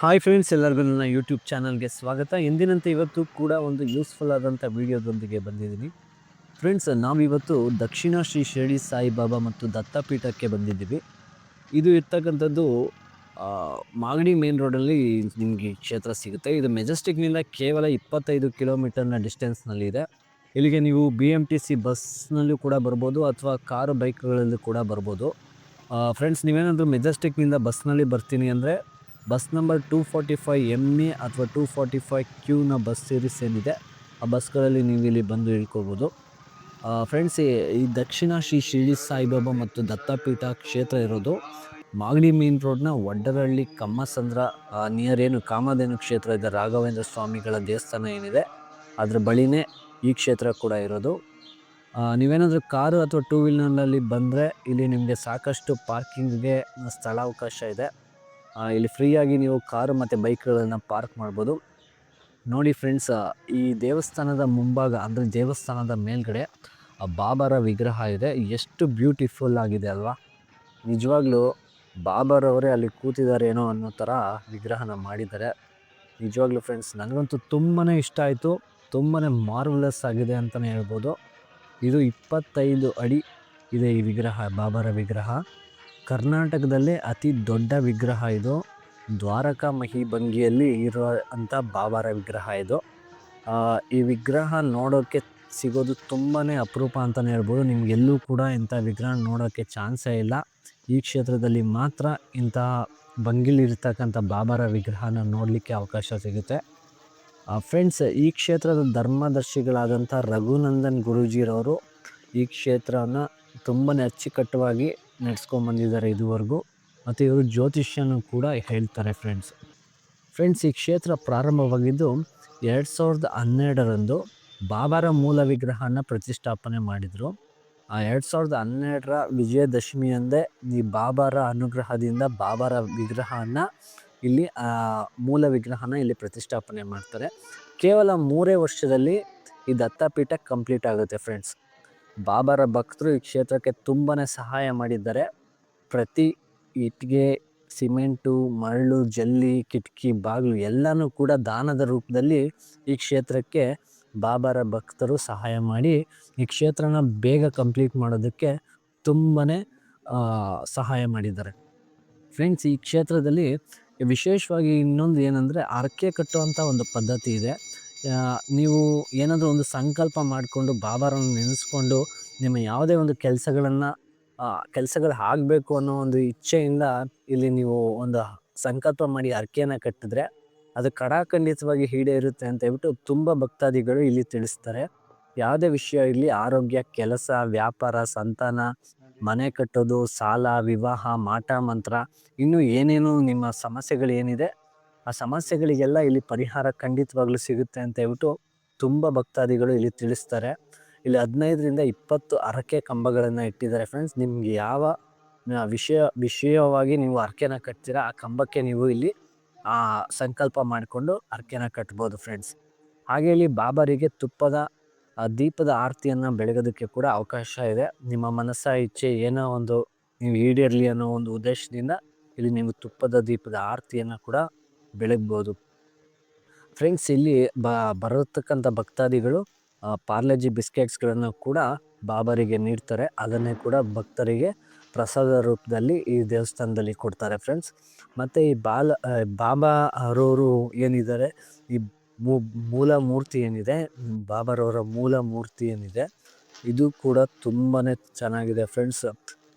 Hi friends ಎಲ್ಲರಿಗೂ ನನ್ನ YouTube ಚಾನಲ್ಗೆ ಸ್ವಾಗತ. ಎಂದಿನಂತೆ ಇವತ್ತು ಕೂಡ ಒಂದು ಯೂಸ್ಫುಲ್ ಆದಂಥ ವೀಡಿಯೋದೊಂದಿಗೆ ಬಂದಿದ್ದೀನಿ. ಫ್ರೆಂಡ್ಸ್ ನಾವಿವತ್ತು ದಕ್ಷಿಣ ಶ್ರೀ ಶಿರಡಿ ಸಾಯಿಬಾಬಾ ಮತ್ತು ದತ್ತಪೀಠಕ್ಕೆ ಬಂದಿದ್ದೀವಿ. ಇದು ಇರ್ತಕ್ಕಂಥದ್ದು ಮಾಗಡಿ ಮೇನ್ ರೋಡಲ್ಲಿ ನಿಮಗೆ ಕ್ಷೇತ್ರ ಸಿಗುತ್ತೆ. ಇದು ಮೆಜೆಸ್ಟಿಕ್ನಿಂದ ಕೇವಲ ಇಪ್ಪತ್ತೈದು ಕಿಲೋಮೀಟರ್ನ ಡಿಸ್ಟೆನ್ಸ್ನಲ್ಲಿದೆ ಇಲ್ಲಿಗೆ ನೀವು ಬಿ ಎಂ ಟಿ ಸಿ ಬಸ್ನಲ್ಲೂ ಕೂಡ ಬರ್ಬೋದು ಅಥವಾ ಕಾರು ಬೈಕ್ಗಳಲ್ಲೂ ಕೂಡ ಬರ್ಬೋದು. ಫ್ರೆಂಡ್ಸ್ ನೀವೇನಾದರೂ ಮೆಜೆಸ್ಟಿಕ್ನಿಂದ ಬಸ್ನಲ್ಲಿ ಬರ್ತೀನಿ ಅಂದರೆ bus number two forty five M A ಅಥವಾ ಟೂ ಫಾರ್ಟಿ ಫೈವ್ ಕ್ಯೂನ ಬಸ್ ಸೀರೀಸ್ ಏನಿದೆ, ಆ ಬಸ್ಗಳಲ್ಲಿ ನೀವು ಇಲ್ಲಿ ಬಂದು ಇಳ್ಕೋಬೋದು. ಫ್ರೆಂಡ್ಸ್ ಈ ದಕ್ಷಿಣ ಶ್ರೀ ಶಿರಡಿ ಸಾಯಿಬಾಬಾ ಮತ್ತು ದತ್ತಪೀಠ ಕ್ಷೇತ್ರ ಇರೋದು ಮಾಗಡಿ ಮೇನ್ ರೋಡ್ನ ವಡ್ಡರಹಳ್ಳಿ ಕಮ್ಮಸಂದ್ರ ನಿಯರ್ ಏನು ಕಾಮಧೇನು ಕ್ಷೇತ್ರ ಇದೆ, ರಾಘವೇಂದ್ರ ಸ್ವಾಮಿಗಳ ದೇವಸ್ಥಾನ ಏನಿದೆ, ಅದರ ಬಳಿನೇ ಈ ಕ್ಷೇತ್ರ ಕೂಡ ಇರೋದು. ನೀವೇನಾದರೂ ಕಾರು ಅಥವಾ ಟೂ ವೀಲರ್ನಲ್ಲಿ ಬಂದರೆ ಇಲ್ಲಿ ನಿಮಗೆ ಸಾಕಷ್ಟು ಪಾರ್ಕಿಂಗ್ಗೆ ಸ್ಥಳಾವಕಾಶ ಇದೆ. ಇಲ್ಲಿ ಫ್ರೀಯಾಗಿ ನೀವು ಕಾರು ಮತ್ತು ಬೈಕ್ಗಳನ್ನು ಪಾರ್ಕ್ ಮಾಡ್ಬೋದು. ನೋಡಿ ಫ್ರೆಂಡ್ಸ್ ಈ ದೇವಸ್ಥಾನದ ಮುಂಭಾಗ ಅಂದರೆ ದೇವಸ್ಥಾನದ ಮೇಲ್ಗಡೆ, ಆ, ಬಾಬಾರ ವಿಗ್ರಹ ಇದೆ. ಎಷ್ಟು ಬ್ಯೂಟಿಫುಲ್ ಆಗಿದೆ ಅಲ್ವಾ? ನಿಜವಾಗ್ಲೂ ಬಾಬಾರವರೇ ಅಲ್ಲಿ ಕೂತಿದ್ದಾರೇನೋ ಅನ್ನೋ ಥರ ವಿಗ್ರಹನ ಮಾಡಿದ್ದಾರೆ. ನಿಜವಾಗ್ಲೂ ಫ್ರೆಂಡ್ಸ್, ನನಗಂತೂ ತುಂಬಾ ಇಷ್ಟ ಆಯಿತು. ತುಂಬಾ ಮಾರ್ವಲಸ್ ಆಗಿದೆ ಅಂತಲೇ ಹೇಳ್ಬೋದು. ಇದು ಇಪ್ಪತ್ತೈದು ಅಡಿ ಇದೆ ಈ ವಿಗ್ರಹ, ಬಾಬಾರ ವಿಗ್ರಹ. ಕರ್ನಾಟಕದಲ್ಲೇ ಅತಿ ದೊಡ್ಡ ವಿಗ್ರಹ ಇದು. ದ್ವಾರಕಾ ಮಹಿಭಂಗಿಯಲ್ಲಿ ಇರೋ ಅಂಥ ಬಾಬಾರ ವಿಗ್ರಹ ಇದು. ಈ ವಿಗ್ರಹ ನೋಡೋಕ್ಕೆ ಸಿಗೋದು ತುಂಬಾ ಅಪರೂಪ ಅಂತಲೇ ಹೇಳ್ಬೋದು. ನಿಮಗೆಲ್ಲೂ ಕೂಡ ಇಂಥ ವಿಗ್ರಹ ನೋಡೋಕ್ಕೆ ಚಾನ್ಸೇ ಇಲ್ಲ. ಈ ಕ್ಷೇತ್ರದಲ್ಲಿ ಮಾತ್ರ ಇಂಥ ಬಂಗಿಲಿರ್ತಕ್ಕಂಥ ಬಾಬಾರ ವಿಗ್ರಹನ ನೋಡಲಿಕ್ಕೆ ಅವಕಾಶ ಸಿಗುತ್ತೆ. ಫ್ರೆಂಡ್ಸ್ ಈ ಕ್ಷೇತ್ರದ ಧರ್ಮದರ್ಶಿಗಳಾದಂಥ ರಘುನಂದನ್ ಗುರೂಜಿರವರು ಈ ಕ್ಷೇತ್ರವನ್ನು ತುಂಬಾ ಅಚ್ಚುಕಟ್ಟುವಾಗಿ ನಡೆಸ್ಕೊಂಬಂದಿದ್ದಾರೆ ಇದುವರೆಗೂ. ಮತ್ತು ಇವರು ಜ್ಯೋತಿಷ್ಯನೂ ಕೂಡ ಹೇಳ್ತಾರೆ ಫ್ರೆಂಡ್ಸ್ ಫ್ರೆಂಡ್ಸ್ ಈ ಕ್ಷೇತ್ರ ಪ್ರಾರಂಭವಾಗಿದ್ದು ಎರಡು ಸಾವಿರದ ಹನ್ನೆರಡರಂದು ಬಾಬಾರ ಮೂಲ ವಿಗ್ರಹನ ಪ್ರತಿಷ್ಠಾಪನೆ ಮಾಡಿದರು. ಆ ಎರಡು ಸಾವಿರದ ಹನ್ನೆರಡರ ವಿಜಯದಶಮಿಯಂದೇ ಈ ಬಾಬಾರ ಅನುಗ್ರಹದಿಂದ ಬಾಬಾರ ವಿಗ್ರಹನ ಇಲ್ಲಿ ಮೂಲ ವಿಗ್ರಹನ ಇಲ್ಲಿ ಪ್ರತಿಷ್ಠಾಪನೆ ಮಾಡ್ತಾರೆ. ಕೇವಲ ಮೂರೇ ವರ್ಷದಲ್ಲಿ ಈ ದತ್ತಪೀಠ ಕಂಪ್ಲೀಟ್ ಆಗುತ್ತೆ ಫ್ರೆಂಡ್ಸ್ ಬಾಬಾರ ಭಕ್ತರು ಈ ಕ್ಷೇತ್ರಕ್ಕೆ ತುಂಬಾ ಸಹಾಯ ಮಾಡಿದ್ದಾರೆ. ಪ್ರತಿ ಇಟ್ಟಿಗೆ ಸಿಮೆಂಟು, ಮರಳು, ಜಲ್ಲಿ, ಕಿಟಕಿ, ಬಾಗಿಲು ಎಲ್ಲನೂ ಕೂಡ ದಾನದ ರೂಪದಲ್ಲಿ ಈ ಕ್ಷೇತ್ರಕ್ಕೆ ಬಾಬಾರ ಭಕ್ತರು ಸಹಾಯ ಮಾಡಿ ಈ ಕ್ಷೇತ್ರನ ಬೇಗ ಕಂಪ್ಲೀಟ್ ಮಾಡೋದಕ್ಕೆ ತುಂಬಾ ಸಹಾಯ ಮಾಡಿದ್ದಾರೆ. ಫ್ರೆಂಡ್ಸ್, ಈ ಕ್ಷೇತ್ರದಲ್ಲಿ ವಿಶೇಷವಾಗಿ ಇನ್ನೊಂದು ಏನಂದರೆ ಅರಕೆ ಕಟ್ಟುವಂಥ ಒಂದು ಪದ್ಧತಿ ಇದೆ. ನೀವು ಏನಾದರೂ ಒಂದು ಸಂಕಲ್ಪ ಮಾಡಿಕೊಂಡು ಬಾಬಾರನ್ನು ನೆನೆಸ್ಕೊಂಡು, ನಿಮ್ಮ ಯಾವುದೇ ಒಂದು ಕೆಲಸಗಳನ್ನು ಕೆಲಸಗಳು ಆಗಬೇಕು ಅನ್ನೋ ಒಂದು ಇಚ್ಛೆಯಿಂದ ಇಲ್ಲಿ ನೀವು ಒಂದು ಸಂಕಲ್ಪ ಮಾಡಿ ಅರ್ಕೆಯನ್ನು ಕಟ್ಟಿದ್ರೆ, ಅದು ಕಡಾಖಂಡಿತವಾಗಿ ಈಡೇರುತ್ತೆ ಅಂತ ಹೇಳ್ಬಿಟ್ಟು ತುಂಬ ಭಕ್ತಾದಿಗಳು ಇಲ್ಲಿ ತಿಳಿಸ್ತಾರೆ. ಯಾವುದೇ ವಿಷಯ ಇರಲಿ, ಆರೋಗ್ಯ, ಕೆಲಸ, ವ್ಯಾಪಾರ, ಸಂತಾನ, ಮನೆ ಕಟ್ಟೋದು, ಸಾಲ, ವಿವಾಹ, ಮಾಟ, ಮಂತ್ರ, ಇನ್ನೂ ಏನೇನು ನಿಮ್ಮ ಸಮಸ್ಯೆಗಳು ಏನಿದೆ ಆ ಸಮಸ್ಯೆಗಳಿಗೆಲ್ಲ ಇಲ್ಲಿ ಪರಿಹಾರ ಖಂಡಿತವಾಗ್ಲೂ ಸಿಗುತ್ತೆ ಅಂತ ಹೇಳ್ಬಿಟ್ಟು ತುಂಬ ಭಕ್ತಾದಿಗಳು ಇಲ್ಲಿ ತಿಳಿಸ್ತಾರೆ. ಇಲ್ಲಿ ಹದಿನೈದರಿಂದ ಇಪ್ಪತ್ತು ಅರಕೆ ಕಂಬಗಳನ್ನು ಇಟ್ಟಿದ್ದಾರೆ ಫ್ರೆಂಡ್ಸ್ ನಿಮ್ಗೆ ಯಾವ ವಿಷಯ, ವಿಷಯವಾಗಿ ನೀವು ಹರಕೆನ ಕಟ್ತೀರಾ, ಆ ಕಂಬಕ್ಕೆ ನೀವು ಇಲ್ಲಿ, ಆ ಸಂಕಲ್ಪ ಮಾಡಿಕೊಂಡು ಹರಕೆನ ಕಟ್ಬೋದು ಫ್ರೆಂಡ್ಸ್ ಹಾಗೆ ಇಲ್ಲಿ ಬಾಬರಿಗೆ ತುಪ್ಪದ ದೀಪದ ಆರತಿಯನ್ನು ಬೆಳಗೋದಕ್ಕೆ ಕೂಡ ಅವಕಾಶ ಇದೆ. ನಿಮ್ಮ ಮನಸ್ಸ ಇಚ್ಛೆ ಏನೋ ಒಂದು, ನೀವು ಈಡೇರಲಿ ಅನ್ನೋ ಒಂದು ಉದ್ದೇಶದಿಂದ ಇಲ್ಲಿ ನೀವು ತುಪ್ಪದ ದೀಪದ ಆರತಿಯನ್ನು ಕೂಡ ಬೆಳಗ್ಬೋದು. ಫ್ರೆಂಡ್ಸ್ ಇಲ್ಲಿ ಬ, ಬರತಕ್ಕಂಥ ಭಕ್ತಾದಿಗಳು ಪಾರ್ಲೆಜಿ ಬಿಸ್ಕೆಟ್ಸ್ಗಳನ್ನು ಕೂಡ ಬಾಬರಿಗೆ ನೀಡ್ತಾರೆ. ಅದನ್ನೇ ಕೂಡ ಭಕ್ತರಿಗೆ ಪ್ರಸಾದ ರೂಪದಲ್ಲಿ ಈ ದೇವಸ್ಥಾನದಲ್ಲಿ ಕೊಡ್ತಾರೆ ಫ್ರೆಂಡ್ಸ್ ಮತ್ತು ಈ ಬಾಲ ಬಾಬಾ ಅವರವರು ಏನಿದ್ದಾರೆ? ಈ ಮೂಲ ಮೂರ್ತಿ ಏನಿದೆ? ಬಾಬಾರವರ ಮೂಲ ಮೂರ್ತಿ ಏನಿದೆ? ಇದು ಕೂಡ ತುಂಬಾ ಚೆನ್ನಾಗಿದೆ ಫ್ರೆಂಡ್ಸ್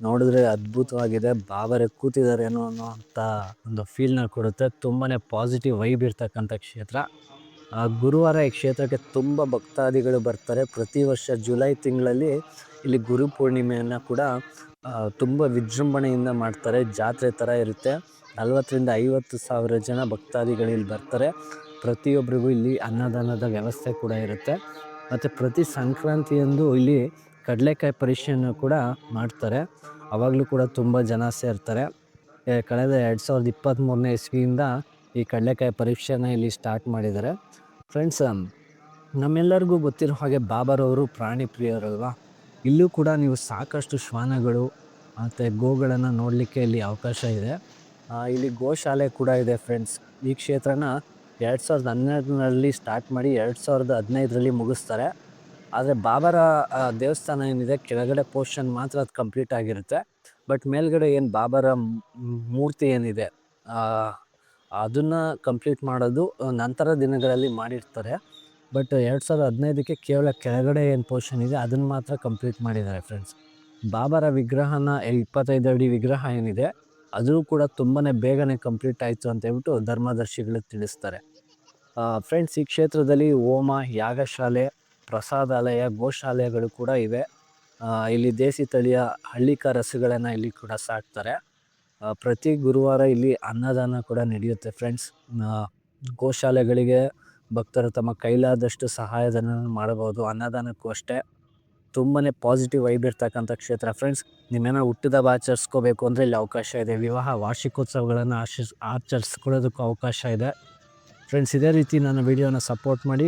ನೋಡಿದ್ರೆ ಅದ್ಭುತವಾಗಿದೆ. ಬಾಬರೆ ಕೂತಿದ್ದಾರೆ ಅನ್ನೋ ಅಂತ ಒಂದು ಫೀಲ್ನ ಕೊಡುತ್ತೆ. ತುಂಬಾ ಪಾಸಿಟಿವ್ ವೈಬ್ ಇರ್ತಕ್ಕಂಥ ಕ್ಷೇತ್ರ. ಗುರುವಾರ ಈ ಕ್ಷೇತ್ರಕ್ಕೆ ತುಂಬ ಭಕ್ತಾದಿಗಳು ಬರ್ತಾರೆ. ಪ್ರತಿ ವರ್ಷ ಜುಲೈ ತಿಂಗಳಲ್ಲಿ ಇಲ್ಲಿ ಗುರು ಪೂರ್ಣಿಮೆಯನ್ನು ಕೂಡ ತುಂಬ ವಿಜೃಂಭಣೆಯಿಂದ ಮಾಡ್ತಾರೆ. ಜಾತ್ರೆ ಥರ ಇರುತ್ತೆ. ನಲವತ್ತರಿಂದ ಐವತ್ತು ಸಾವಿರ ಜನ ಭಕ್ತಾದಿಗಳು ಇಲ್ಲಿ ಬರ್ತಾರೆ. ಪ್ರತಿಯೊಬ್ಬರಿಗೂ ಇಲ್ಲಿ ಅನ್ನದಾನದ ವ್ಯವಸ್ಥೆ ಕೂಡ ಇರುತ್ತೆ. ಮತ್ತು ಪ್ರತಿ ಸಂಕ್ರಾಂತಿಯಂದು ಇಲ್ಲಿ ಕಡಲೆಕಾಯಿ ಪರೀಕ್ಷೆಯನ್ನು ಕೂಡ ಮಾಡ್ತಾರೆ. ಆವಾಗಲೂ ಕೂಡ ತುಂಬ ಜನ ಸೇರ್ತಾರೆ. ಕಳೆದ ಎರಡು ಸಾವಿರದ ಇಪ್ಪತ್ತ್ಮೂರನೇ ಇಸ್ವಿಯಿಂದ ಈ ಕಡಲೆಕಾಯಿ ಪರೀಕ್ಷೆನ ಇಲ್ಲಿ ಸ್ಟಾರ್ಟ್ ಮಾಡಿದ್ದಾರೆ. ಫ್ರೆಂಡ್ಸ್ ನಮ್ಮೆಲ್ಲರಿಗೂ ಗೊತ್ತಿರೋ ಹಾಗೆ ಬಾಬಾರವರು ಪ್ರಾಣಿ ಪ್ರಿಯರಲ್ವಾ? ಇಲ್ಲೂ ಕೂಡ ನೀವು ಸಾಕಷ್ಟು ಶ್ವಾನಗಳು ಮತ್ತು ಗೋಗಳನ್ನು ನೋಡಲಿಕ್ಕೆ ಇಲ್ಲಿ ಅವಕಾಶ ಇದೆ. ಇಲ್ಲಿ ಗೋಶಾಲೆ ಕೂಡ ಇದೆ ಫ್ರೆಂಡ್ಸ್ ಈ ಕ್ಷೇತ್ರನ ಎರಡು ಸಾವಿರದ ಹನ್ನೆರಡರಲ್ಲಿ ಸ್ಟಾರ್ಟ್ ಮಾಡಿ ಎರಡು ಸಾವಿರದ ಹದಿನೈದರಲ್ಲಿ ಮುಗಿಸ್ತಾರೆ. ಆದರೆ ಬಾಬರ ದೇವಸ್ಥಾನ ಏನಿದೆ, ಕೆಳಗಡೆ ಪೋರ್ಷನ್ ಮಾತ್ರ ಅದು ಕಂಪ್ಲೀಟ್ ಆಗಿರುತ್ತೆ. ಬಟ್ ಮೇಲ್ಗಡೆ ಏನು ಬಾಬರ ಮೂರ್ತಿ ಏನಿದೆ ಅದನ್ನು ಕಂಪ್ಲೀಟ್ ಮಾಡೋದು ನಂತರ ದಿನಗಳಲ್ಲಿ ಮಾಡಿರ್ತಾರೆ. ಬಟ್ ಎರಡು ಸಾವಿರದ ಹದಿನೈದಕ್ಕೆ ಕೇವಲ ಕೆಳಗಡೆ ಏನು ಪೋರ್ಷನ್ ಇದೆ, ಅದನ್ನು ಮಾತ್ರ ಕಂಪ್ಲೀಟ್ ಮಾಡಿದ್ದಾರೆ ಫ್ರೆಂಡ್ಸ್ ಬಾಬರ ವಿಗ್ರಹನ ಇಪ್ಪತ್ತೈದು ಅಡಿ ವಿಗ್ರಹ ಏನಿದೆ, ಅದು ಕೂಡ ತುಂಬಾ ಬೇಗನೆ ಕಂಪ್ಲೀಟ್ ಆಯಿತು ಅಂತ ಹೇಳ್ಬಿಟ್ಟು ಧರ್ಮದರ್ಶಿಗಳು ತಿಳಿಸ್ತಾರೆ. ಫ್ರೆಂಡ್ಸ್ ಈ ಕ್ಷೇತ್ರದಲ್ಲಿ ಹೋಮ, ಯಾಗಶಾಲೆ ಪ್ರಸಾದಾಲಯ, ಗೋಶಾಲೆಗಳು ಕೂಡ ಇವೆ. ಇಲ್ಲಿ ದೇಸಿ ತಳಿಯ ಹಳ್ಳಿಕ ರಸಗಳನ್ನು ಇಲ್ಲಿ ಕೂಡ ಸಾಕ್ತಾರೆ. ಪ್ರತಿ ಗುರುವಾರ ಇಲ್ಲಿ ಅನ್ನದಾನ ಕೂಡ ನಡೆಯುತ್ತೆ ಫ್ರೆಂಡ್ಸ್. ಗೋಶಾಲೆಗಳಿಗೆ ಭಕ್ತರು ತಮ್ಮ ಕೈಲಾದಷ್ಟು ಸಹಾಯಧನ ಮಾಡಬಹುದು. ಅನ್ನದಾನಕ್ಕೂ ಅಷ್ಟೇ. ತುಂಬಾ ಪಾಸಿಟಿವ್ ವೈಬ್ ಇರ್ತಕ್ಕಂಥ ಕ್ಷೇತ್ರ ಫ್ರೆಂಡ್ಸ್. ನಿಮ್ಮೇನೋ ಹುಟ್ಟಿದ ಹಬ್ಬ ಆಚರಿಸ್ಕೋಬೇಕು ಅಂದರೆ ಇಲ್ಲಿ ಅವಕಾಶ ಇದೆ. ವಿವಾಹ, ವಾರ್ಷಿಕೋತ್ಸವಗಳನ್ನು ಆಚರಿಸ್ ಆಚರಿಸ್ಕೊಳ್ಳೋದಕ್ಕೂ ಅವಕಾಶ ಇದೆ. ಫ್ರೆಂಡ್ಸ್, ಇದೇ ರೀತಿ ನನ್ನ ವಿಡಿಯೋನ ಸಪೋರ್ಟ್ ಮಾಡಿ.